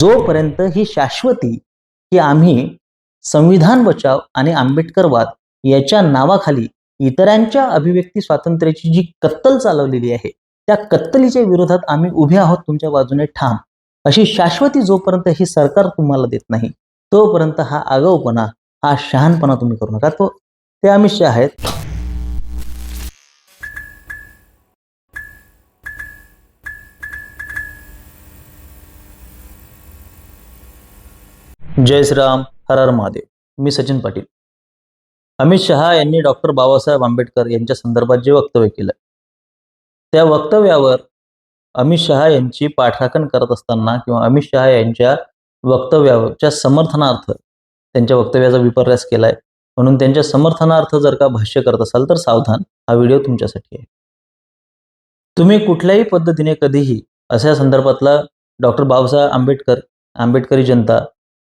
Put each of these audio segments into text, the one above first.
जोपर्यंत ही शाश्वती की आम्ही संविधान बचाव आणि आंबेडकरवाद याच्या नावाखाली इतरांच्या अभिव्यक्ती स्वातंत्र्याची जी कत्तल चालवलेली आहे त्या कत्तलीच्या विरोधात आम्ही उभे आहोत तुमच्या बाजूने ठाम. अशी शाश्वती जोपर्यंत ही सरकार तुम्हाला देत नाही तोपर्यंत हा आगाऊपणा हा शहाणपणा तुम्ही करू नका. तो ते अमित शहा आहेत जय श्रीराम हर हर महादेव. मी सचिन पाटील. अमित शहा यांनी डॉक्टर बाबासाहेब आंबेडकर यांच्या संदर्भात जे वक्तव्य केलं त्या वक्तव्यावर अमित शहा यांची पाठराखण करत असताना किंवा अमित शहा यांच्या वक्तव्याच्या समर्थनार्थ त्यांच्या वक्तव्याचा विपर्यास केलाय. म्हणून त्यांच्या समर्थनार्थ जर का भाष्य करत असाल तर सावधान हा व्हिडिओ तुमच्यासाठी आहे. तुम्ही कुठल्याही पद्धतीने कधीही अशा संदर्भातला डॉक्टर बाबासाहेब आंबेडकर आंबेडकरी जनता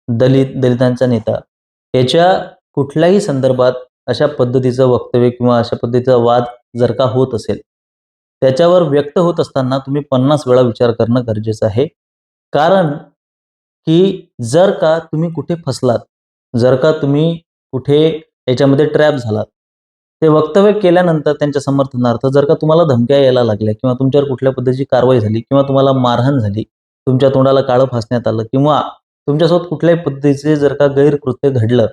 दलित दलितांचा नेता. याच्या कुठल्याही संदर्भात अशा पद्धतीचं वक्तव्य किंवा अशा पद्धतीचा वाद जर का होत असेल त्याच्यावर व्यक्त होत असताना तुम्ही पन्नास वेळा विचार करणं गरजेचं आहे. कारण की जर का तुम्ही कुठे फसलात जर का तुम्ही कुठे याच्यामध्ये ट्रॅप झालात ते वक्तव्य केल्यानंतर त्यांच्या समर्थनार्थ जर का तुम्हाला धमक्या यायला लागल्या किंवा तुमच्यावर कुठल्या पद्धतीची कारवाई झाली किंवा तुम्हाला मारहाण झाली तुमच्या तोंडाला काळं फासण्यात आलं किंवा तुमच्यासोबत कुठल्याही पद्धतीचे जर का गैरकृत्य घडलं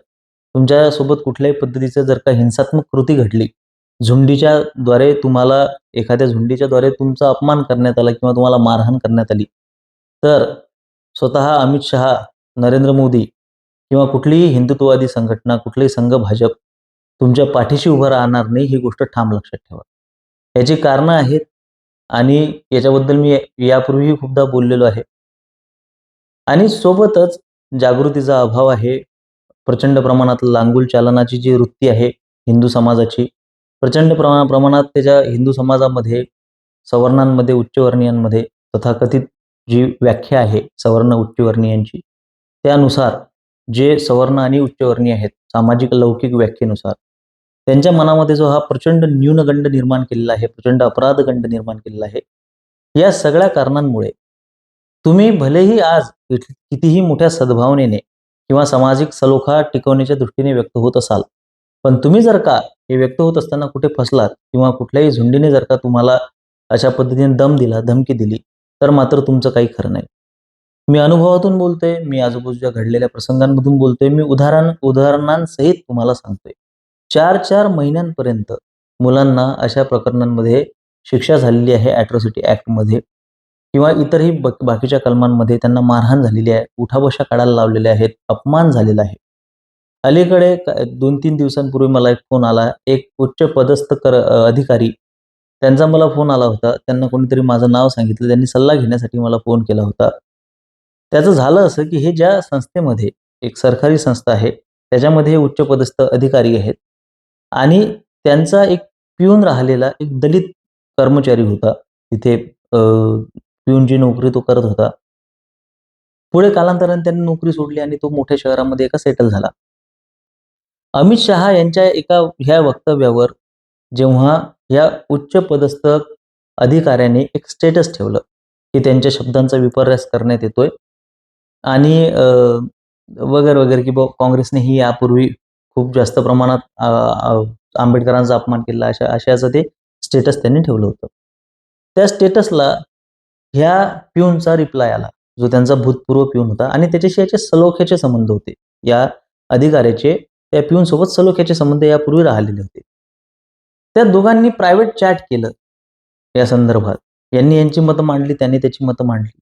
तुमच्यासोबत कुठल्याही पद्धतीचं जर का हिंसात्मक कृती घडली झुंडीच्या द्वारे तुम्हाला एखाद्या झुंडीच्या द्वारे तुमचा अपमान करण्यात आला किंवा तुम्हाला मारहाण करण्यात आली तर स्वतः अमित शहा नरेंद्र मोदी किंवा कुठलीही हिंदुत्ववादी संघटना कुठलेही संघ भाजप तुमच्या पाठीशी उभं राहणार नाही ही गोष्ट ठाम लक्षात ठेवा. याची कारणं आहेत आणि याच्याबद्दल मी यापूर्वीही खूपदा बोललेलो आहे. आणि सोबतच जागृतीचा अभाव आहे. प्रचंड प्रमाणात लांगुल चालनाची जी वृत्ती आहे हिंदू समाजाची प्रचंड प्रमा प्रमाणात त्याच्या हिंदू समाजामध्ये सवर्णांमध्ये उच्चवर्णीयांमध्ये तथाकथित जी व्याख्या आहे सवर्ण उच्चवर्णीयांची त्यानुसार जे सवर्ण आणि उच्चवर्णीय आहेत सामाजिक लौकिक व्याख्येनुसार त्यांच्या मनामध्ये जो हा प्रचंड न्यूनगंड निर्माण केलेला आहे प्रचंड अपराधगंड निर्माण केलेला आहे या सगळ्या कारणांमुळे तुम्ही भलेही आज कितीही मोठ्या सद्भावनेने किंवा सामाजिक सलोखा टिकवण्याच्या दृष्टीने व्यक्त होत असाल पण तुम्ही जर का हे व्यक्त होत असताना कुठे फसलात किंवा कुठल्याही झुंडीने जर का तुम्हाला अशा पद्धतीने दम दिला धमकी दिली तर मात्र तुमचं काही खरं नाही. मी अनुभवातून बोलतोय मी आजूबाजूच्या घडलेल्या प्रसंगांमधून बोलतोय मी उदाहरण उदाहरणांसहित तुम्हाला सांगतोय. चार चार महिन्यांपर्यंत मुलांना अशा प्रकरणांमध्ये शिक्षा झालेली आहे ॲट्रॉसिटी ॲक्टमध्ये किंवा इतरही बक- बाकीच्या कलमांमध्ये त्यांना मारहाण झालेली आहे उठाबशा काढायला लावलेल्या आहेत अपमान झालेला आहे. अलीकडे दोन तीन दिवसांपूर्वी मला एक फोन आला एक उच्च पदस्थ कर अधिकारी. त्यांचा मला फोन आला होता त्यांना कोणीतरी माझं नाव सांगितलं त्यांनी सल्ला घेण्यासाठी मला फोन केला होता. त्याचं झालं असं की हे ज्या संस्थेमध्ये एक सरकारी संस्था आहे त्याच्यामध्ये हे उच्च पदस्थ अधिकारी आहेत आणि त्यांचा एक पिऊन राहिलेला एक दलित कर्मचारी होता तिथे पिऊनची नोकरी तो करत होता पुढे कालांतराने त्यांनी नोकरी सोडली आणि तो मोठ्या शहरामध्ये एका सेटल झाला. अमित शहा यांच्या एका ह्या वक्तव्यावर जेव्हा या उच्च पदस्थ अधिकाऱ्याने एक स्टेटस ठेवलं की त्यांच्या शब्दांचा विपर्यास करण्यात येतोय आणि वगैरे वगैरे की काँग्रेसने ही यापूर्वी खूप जास्त प्रमाणात आंबेडकरांचा अपमान केला अशा अशाचं ते स्टेटस त्यांनी ठेवलं होतं. त्या स्टेटसला ह्या पिऊनचा रिप्लाय आला. जो त्यांचा भूतपूर्व पिऊन होता आणि त्याच्याशी याचे सलोख्याचे संबंध होते. या अधिकाऱ्याचे त्या पिऊन सोबत सलोख्याचे संबंध यापूर्वी राहिलेले होते. त्या दोघांनी प्रायव्हेट चॅट केलं. या संदर्भात. यांनी यांची मतं मांडली त्यांनी त्याची मतं मांडली.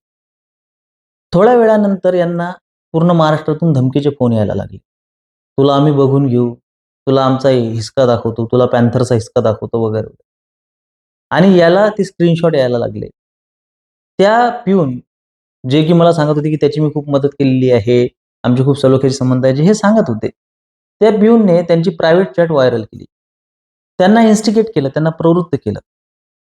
थोड्या वेळानंतर यांना पूर्ण महाराष्ट्रातून धमकीचे फोन यायला लागले. तुला आम्ही बघून घेऊ. तुला आमचा हिसका दाखवतो. तुला पॅन्थरचा हिसका दाखवतो वगैरे वगैरे. आणि याला ती स्क्रीनशॉट यायला लागले. त्या पिऊन जे की मला सांगत होते की त्याची मी खूप मदत केलेली आहे आमचे खूप सलोख्याचे संबंध आहे जे हे सांगत होते. त्या पिऊनने त्यांची प्रायव्हेट चॅट व्हायरल केली. त्यांना इन्स्टिगेट केलं त्यांना प्रवृत्त केलं.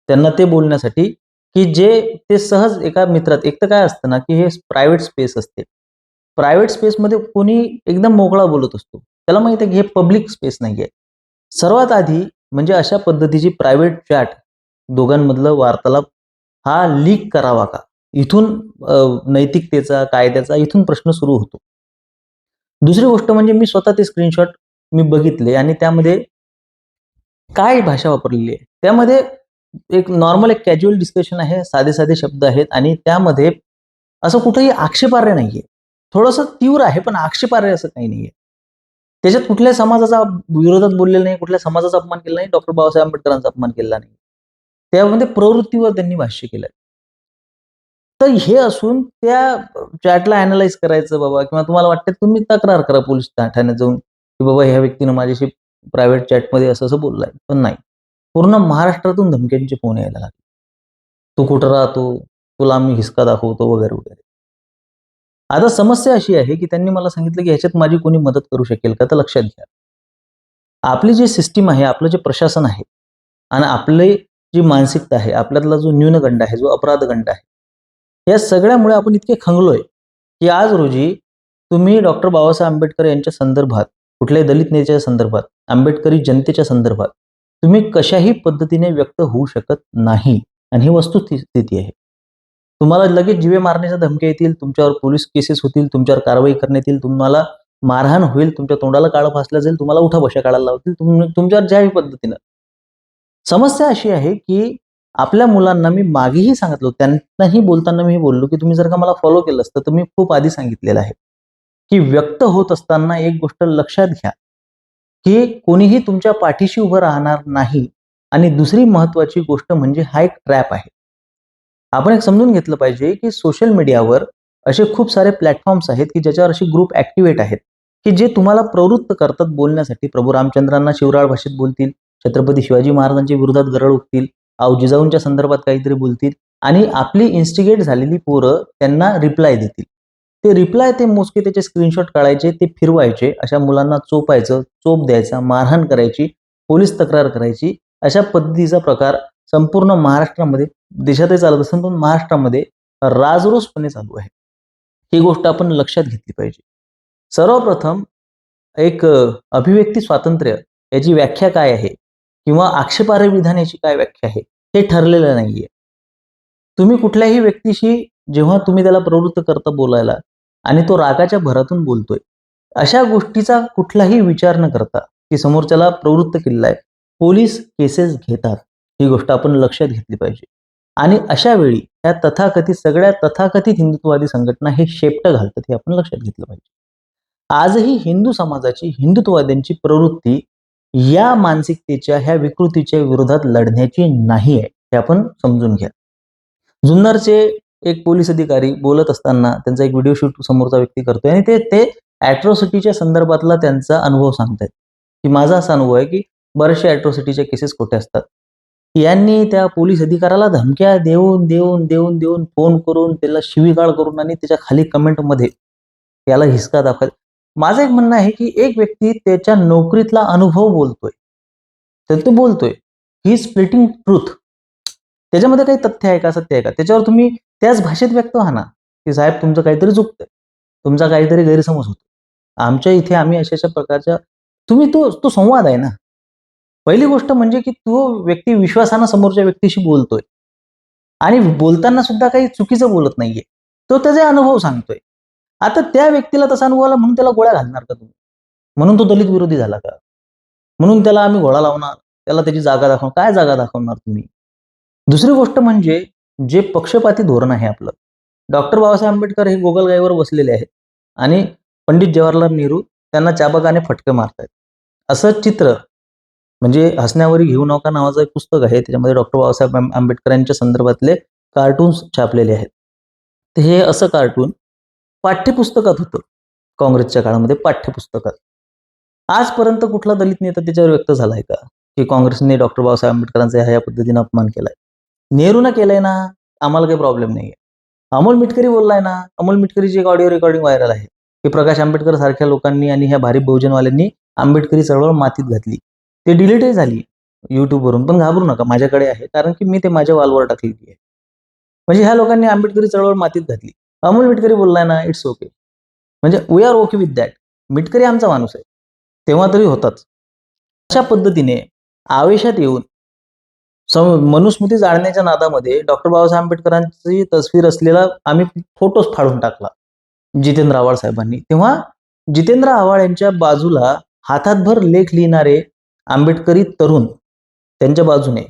त्यांना ते बोलण्यासाठी की जे ते सहज एका मित्रात एक तर काय असतं ना की हे प्रायव्हेट स्पेस असते. प्रायव्हेट स्पेसमध्ये कोणी एकदम मोकळा बोलत असतो. त्याला माहिती आहे की हे पब्लिक स्पेस नाही आहे सर्वात आधी म्हणजे अशा पद्धतीची प्रायव्हेट चॅट दोघांमधलं वार्तालाप हा लीक करावा का? इथून नैतिकतेचा कायद्याचा इथून प्रश्न सुरू होतो. दुसरी गोष्ट म्हणजे मी स्वतः ते स्क्रीनशॉट मी बघितले आणि त्यामध्ये काय भाषा वापरलेली आहे? त्यामध्ये एक नॉर्मल एक कॅज्युअल डिस्कशन आहे साधे साधे शब्द आहेत आणि त्यामध्ये असं कुठंही आक्षेपार्ह नाहीये. थोडंसं तीव्र आहे पण आक्षेपार्ह असं काही नाहीये. त्याच्यात कुठल्या समाजाचा विरोधात बोललेलं नाही कुठल्या समाजाचा अपमान केला नाही डॉक्टर बाबासाहेब आंबेडकरांचा अपमान केला नाही. त्यामध्ये प्रवृत्तीवर त्यांनी भाष्य केलं तर हे असून त्या चॅटला अनालाइज करायचं बाबा किंवा तुम्हाला वाटतं तुम्ही तक्रार करा पोलीस ठाण्यात जाऊन की बाबा ह्या व्यक्तीनं माझ्याशी प्रायव्हेट चॅटमध्ये असं असं बोललाय. पण नाही. पूर्ण महाराष्ट्रातून धमक्यांचे फोन यायला लागले. तू कुठं राहतो? तुला आम्ही हिसका दाखवतो वगैरे वगैरे. आता समस्या अशी आहे की त्यांनी मला सांगितलं की ह्याच्यात माझी कोणी मदत करू शकेल का? तर लक्षात घ्या. आपली जी सिस्टीम आहे आपलं जे प्रशासन आहे आणि आपले जी मानसिकता आहे आपल्यातला जो न्यूनगंड आहे जो अपराधगंड आहे या सगळ्यामुळे आपण इतके खंगलोय की आज रोजी तुम्ही डॉक्टर बाबासाहेब आंबेडकर यांच्या संदर्भात कुठल्याही दलित नेत्याच्या संदर्भात आंबेडकरी जनतेच्या संदर्भात तुम्ही कशाही पद्धतीने व्यक्त होऊ शकत नाही. आणि ही वस्तुस्थिती आहे. तुम्हाला लगेच जीवे मारण्याच्या धमक्या येतील तुमच्यावर पोलीस केसेस होतील तुमच्यावर कारवाई करण्यात येईल तुम्हाला मारहाण होईल तुमच्या तोंडाला काळं फासलं जाईल तुम्हाला उठा बशा काढायला लावतील तुम- तुमच्यावर ज्याही पद्धतीनं. समस्या अशी आहे की आपल्या मुलांना मी मागेही सांगितलं त्यांनाही बोलताना मी बोललो की तुम्ही जर का मला फॉलो केलं असतं तर मी खूप आधी सांगितलेलं आहे. की व्यक्त होत असताना एक गोष्ट लक्षात घ्या की कोणीही तुमच्या पाठीशी उभं राहणार नाही आणि दुसरी महत्वाची गोष्ट म्हणजे हा एक ट्रॅप आहे. आपण एक समजून घेतलं पाहिजे की सोशल मीडियावर असे खूप सारे प्लॅटफॉर्म्स आहेत की ज्याच्यावर असे ग्रुप ॲक्टिवेट आहेत. की जे तुम्हाला प्रवृत्त करतात बोलण्यासाठी. प्रभू रामचंद्रांना शिवराळ भाषेत बोलतील छत्रपती शिवाजी महाराजांच्या विरोधात गरळ उठतील आऊ जिजाऊंच्या संदर्भात काहीतरी बोलतील आणि आपली इन्स्टिगेट झालेली पोरं त्यांना रिप्लाय देतील. ते रिप्लाय ते मोजके त्याचे स्क्रीनशॉट काढायचे ते फिरवायचे अशा मुलांना चोपायचं चोप द्यायचा मारहाण करायची पोलीस तक्रार करायची अशा पद्धतीचा प्रकार संपूर्ण महाराष्ट्रामध्ये देशातही चालत असेल पण महाराष्ट्रामध्ये राजरोसपणे चालू आहे. ही गोष्ट आपण लक्षात घेतली पाहिजे. सर्वप्रथम एक अभिव्यक्ती स्वातंत्र्य याची व्याख्या काय आहे? किंवा आक्षेपार्ह विधानाची काय व्याख्या आहे हे ठरलेलं नाहीये. तुम्ही कुठल्याही व्यक्तीशी जेव्हा तुम्ही त्याला प्रवृत्त करता बोलायला आणि तो रागाच्या भरातून बोलतोय अशा गोष्टीचा कुठलाही विचार न करता की समोरच्याला प्रवृत्त केलेला आहे पोलीस केसेस घेतात ही गोष्ट आपण लक्षात घेतली पाहिजे. आणि अशा वेळी ह्या तथाकथित सगळ्या तथाकथित हिंदुत्ववादी संघटना हे शेपटं घालतात हे आपण लक्षात घेतलं पाहिजे. आजही हिंदू समाजाची हिंदुत्ववाद्यांची प्रवृत्ती या मानसिकतेच्या ह्या विकृतीच्या विरोधात लढण्याची नाही आहे हे आपण समजून घ्या. जुन्नरचे एक पोलीस अधिकारी बोलत असताना त्यांचा एक व्हिडिओ शूट समोरचा व्यक्ती करतोय आणि ते ते ॲट्रॉसिटीच्या संदर्भातला त्यांचा अनुभव सांगतायत. की माझा असा अनुभव आहे की बरेचसे ॲट्रॉसिटीच्या केसेस खोटे असतात. यांनी त्या पोलीस अधिकाऱ्याला धमक्या देऊन देऊन देऊन देऊन फोन करून त्याला शिवीगाळ करून आणि त्याच्याखाली कमेंटमध्ये याला हिसका दाखवत माझं एक म्हणणं आहे की एक व्यक्ती त्याच्या नोकरीतला अनुभव बोलतोय. तर तो बोलतोय ही स्प्लिटिंग ट्रूथ त्याच्यामध्ये काही तथ्य आहे का सत्य आहे का? त्याच्यावर तुम्ही त्याच भाषेत व्यक्त व्हा ना की साहेब तुमचं काहीतरी चुकतंय. तुमचा काहीतरी गैरसमज होतो आमच्या इथे आम्ही अशा अशा प्रकारच्या तुम्ही तो तो संवाद आहे ना. पहिली गोष्ट म्हणजे की तो व्यक्ती विश्वासानं समोरच्या व्यक्तीशी बोलतोय. आणि बोलताना सुद्धा काही चुकीचं बोलत नाहीये. तो त्याचे अनुभव सांगतोय. आता त्या व्यक्तीला तसा अनुभव आला म्हणून त्याला गोळ्या घालणार का तुम्ही? म्हणून तो दलित विरोधी झाला का? म्हणून त्याला आम्ही घोळा लावणार? त्याला त्याची जागा दाखवणार? काय जागा दाखवणार तुम्ही? दुसरी गोष्ट म्हणजे जे पक्षपाती धोरण आहे आपलं. डॉक्टर बाबासाहेब आंबेडकर हे गोगलगाईवर बसलेले आहेत. आणि पंडित जवाहरलाल नेहरू त्यांना चाबकाने फटके मारतायत. असं चित्र म्हणजे हसण्यावरी घेऊ नका नावाचं एक पुस्तक आहे. त्याच्यामध्ये डॉक्टर बाबासाहेब आंबेडकर यांच्या संदर्भातले कार्टून्स छापलेले आहेत. हे असं कार्टून पाठ्यपुस्तकात होतं. काँग्रेसच्या काळामध्ये पाठ्यपुस्तकात. आजपर्यंत कुठला दलित नेता त्याच्यावर व्यक्त झालाय का? की काँग्रेसने डॉक्टर बाबासाहेब आंबेडकरांचा ह्या पद्धतीने अपमान केलाय? नेहरूनं केलाय ना आम्हाला काही प्रॉब्लेम नाहीये. अमोल मिटकरी बोललाय ना अमोल मिटकरीची एक ऑडिओ रेकॉर्डिंग व्हायरल आहे. की प्रकाश आंबेडकर सारख्या लोकांनी आणि ह्या भारी बहुजनवाल्यांनी आंबेडकरी चळवळ मातीत घातली. ते डिलीटही झाली युट्यूबवरून पण घाबरू नका माझ्याकडे आहे. कारण की मी ते माझ्या वालवर टाकलेली आहे. म्हणजे ह्या लोकांनी आंबेडकरी चळवळ मातीत घातली. अमोल मिटकरी बोललाय ना इट्स ओके म्हणजे we are okay with that Mitkari आमचा माणूस आहे. तेव्हा तरी होताच. अशा पद्धतीने आवेशात येऊन मनुस्मृती जाळण्याच्या नादामध्ये डॉक्टर बाबासाहेब आंबेडकरांची तस्वीर असलेला आम्ही फोटोच फाडून टाकला. जितेंद्र आव्हाड साहेबांनी. तेव्हा जितेंद्र आव्हाड यांच्या बाजूला हातातभर लेख लिहिणारे आंबेडकरी तरुण त्यांच्या बाजूने.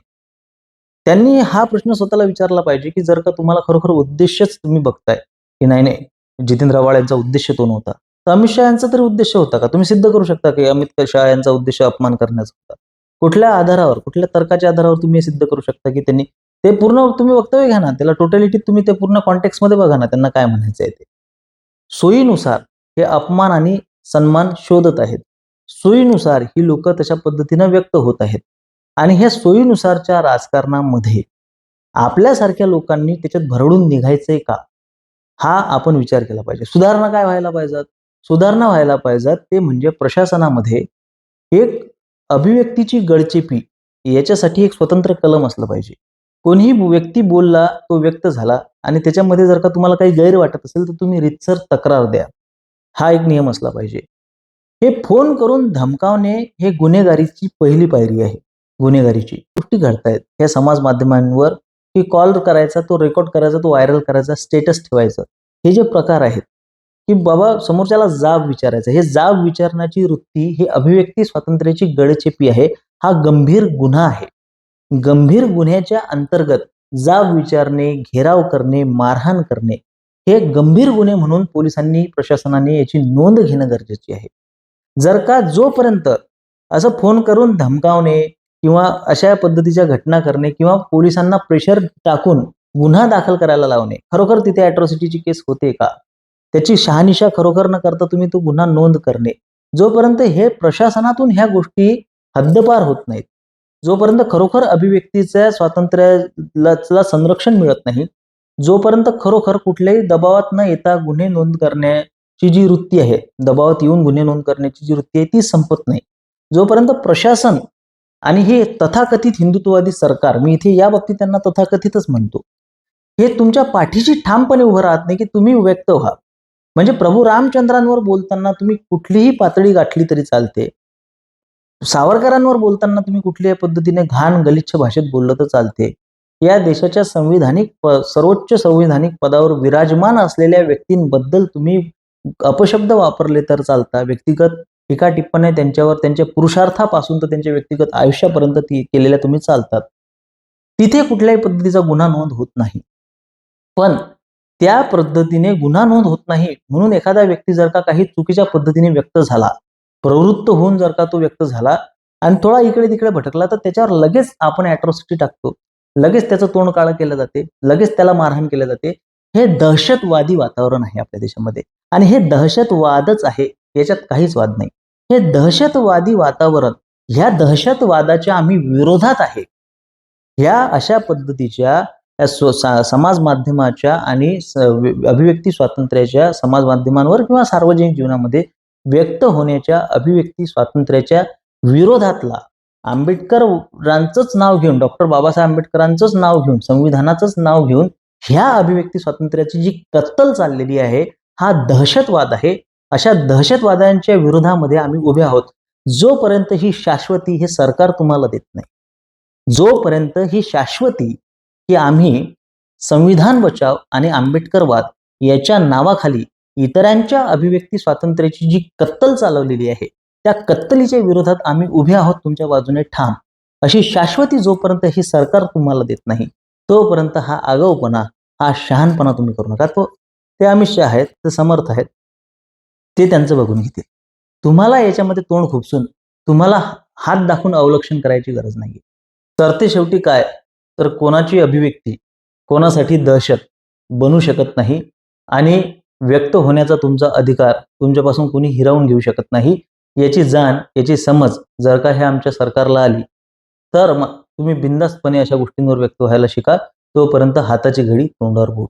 त्यांनी हा प्रश्न स्वतःला विचारला पाहिजे की जर का तुम्हाला खरोखर उद्देशच तुम्ही बघताय की नाही नाही जितेंद्र आव्हाड यांचा उद्देश तो नव्हता. तर अमित शहा यांचा तरी उद्देश होता का? तुम्ही सिद्ध करू शकता की अमित शहा यांचा उद्देश अपमान करण्याचा होता? कुठल्या आधारावर कुठल्या तर्काच्या आधारावर तुम्ही सिद्ध करू शकता की त्यांनी ते पूर्ण तुम्ही वक्तव्य घ्या ना. त्याला टोटॅलिटी तुम्ही ते पूर्ण कॉन्टेक्स्टमध्ये बघा ना त्यांना काय म्हणायचं आहे ते. सोयीनुसार हे अपमान आणि सन्मान शोधत आहेत. सोयीनुसार ही लोक तशा पद्धतीनं व्यक्त होत आहेत. आणि ह्या सोयीनुसारच्या राजकारणामध्ये आपल्यासारख्या लोकांनी त्याच्यात भरडून निघायचंय का? हा आपण विचार केला पाहिजे. सुधारणा काय व्हायला पाहिजेत? सुधारणा व्हायला पाहिजेत ते म्हणजे प्रशासनामध्ये एक अभिव्यक्तीची गळचेपी याच्यासाठी एक स्वतंत्र कलम असलं पाहिजे. कोणीही व्यक्ती बोलला तो व्यक्त झाला आणि त्याच्यामध्ये जर का तुम्हाला काही गैर वाटत असेल तर तुम्ही रितसर तक्रार द्या. हा एक नियम असला पाहिजे. हे फोन करून धमकावणे हे गुन्हेगारीची पहिली पायरी आहे. गुन्हेगारीची. गोष्टी घडतायत. या समाज माध्यमांवर की कॉल करायचा तो रेकॉर्ड करायचा तो व्हायरल करायचा स्टेटस ठेवायचं. हे जे प्रकार आहेत की बाबा समोरच्याला जाब विचारायचा हे जाब विचारण्याची वृत्ती ही अभिव्यक्ती स्वातंत्र्याची गडचेपी आहे हा गंभीर गुन्हा आहे. गंभीर गुन्ह्याच्या अंतर्गत जाब विचारणे घेराव करणे मारहाण करणे हे गंभीर गुन्हे म्हणून पोलिसांनी प्रशासनाने याची नोंद घेणं गरजेची आहे. जर का जोपर्यंत असं फोन करून धमकावणे किंवा अशा पद्धतीच्या घटना करणे किंवा पोलिसांना प्रेशर टाकून गुन्हा दाखल करायला लावणे खरोखर तिथे अॅट्रॉसिटीची केस होते का? त्याची शहानिशा खरोखर न करता तुम्ही तो गुन्हा नोंद करणे. जोपर्यंत हे प्रशासनातून ह्या गोष्टी हद्दपार होत नाहीत जोपर्यंत खरोखर अभिव्यक्तीच्या स्वातंत्र्याला संरक्षण मिळत नाही जोपर्यंत खरोखर कुठल्याही दबावात न येता गुन्हे नोंद करण्याची जी वृत्ती आहे दबावात येऊन गुन्हे नोंद करण्याची जी वृत्ती आहे ती संपत नाही. जोपर्यंत प्रशासन आणि हे तथाकथित हिंदुत्ववादी सरकार मी इथे या बाबतीत त्यांना तथाकथितच म्हणतो. हे तुमच्या पाठीशी ठामपणे उभं राहत नाही की तुम्ही व्यक्त व्हा. म्हणजे प्रभू रामचंद्रांवर बोलताना तुम्ही कुठलीही पातळी गाठली तरी चालते. सावरकरांवर बोलताना तुम्ही कुठल्याही पद्धतीने घाण गलिच्छ भाषेत बोललं तर चालते. या देशाच्या संविधानिक सर्वोच्च संविधानिक पदावर विराजमान असलेल्या व्यक्तींबद्दल तुम्ही अपशब्द वापरले तर चालता. व्यक्तिगत टीका टिप्पण्या त्यांच्यावर त्यांच्या पुरुषार्थापासून तर त्यांच्या व्यक्तिगत आयुष्यापर्यंत ती केलेल्या तुम्ही चालतात. तिथे कुठल्याही पद्धतीचा गुन्हा नोंद होत नाही. पण त्या पद्धतीने गुन्हा नोंद होत नाही म्हणून एखादा व्यक्ती जर का काही चुकीच्या पद्धतीने व्यक्त झाला प्रवृत्त होऊन जर का तो व्यक्त झाला आणि थोडा इकडे तिकडे भटकला तर त्याच्यावर लगेच आपण अॅट्रॉसिटी टाकतो. लगेच त्याचं तोंड काळं केलं जाते लगेच त्याला मारहाण केलं जाते. हे दहशतवादी वातावरण आहे आपल्या देशामध्ये. आणि हे दहशतवादच आहे. याच्यात काहीच वाद नाही. हे दहशतवादी वातावरण ह्या दहशतवादाच्या आम्ही विरोधात आहे. ह्या अशा पद्धतीच्या समाज माध्यमाच्या आणि अभिव्यक्ती स्वातंत्र्याच्या समाज माध्यमांवर किंवा सार्वजनिक जीवनामध्ये व्यक्त होण्याच्या अभिव्यक्ती स्वातंत्र्याच्या विरोधातला आंबेडकरांचंच नाव घेऊन डॉक्टर बाबासाहेब आंबेडकरांचंच नाव घेऊन संविधानाचंच नाव घेऊन ह्या अभिव्यक्ती स्वातंत्र्याची जी कत्तल चाललेली आहे हा दहशतवाद आहे. अशा दहशतवाद्यांच्या विरोधामध्ये आम्ही उभे आहोत. जोपर्यंत ही शाश्वती हे सरकार तुम्हाला देत नाही. जोपर्यंत ही शाश्वती की आम्ही संविधान बचाव आणि आंबेडकरवाद याच्या नावाखाली इतरांच्या अभिव्यक्ती स्वातंत्र्याची जी कत्तल चालवलेली आहे त्या कत्तलीच्या विरोधात आम्ही उभे आहोत तुमच्या बाजूने ठाम. अशी शाश्वती जोपर्यंत ही सरकार तुम्हाला देत नाही तोपर्यंत हा आगाऊपणा हा शहानपणा तुम्ही करू नका. तो ते अमित शहा आहेत ते समर्थ आहेत. ते त्यांचं बघून घेतील. तुम्हाला याच्यामध्ये तोंड खुपसून तुम्हाला हात दाखवून अवलक्षण करायची गरज नाही तर ते शेवटी काय? तर कोणाची अभिव्यक्ती कोणासाठी दहशत बनू शकत नाही आणि व्यक्त होण्याचा तुमचा अधिकार तुमच्यापासून कोणी हिरावून घेऊ शकत नाही याची जाण याची समज जर का हे आमच्या सरकारला आली तर मग तुम्ही बिंदास्तपणे अशा गोष्टींवर व्यक्त व्हायला शिका तोपर्यंत हाताची घडी तोंडावर बोट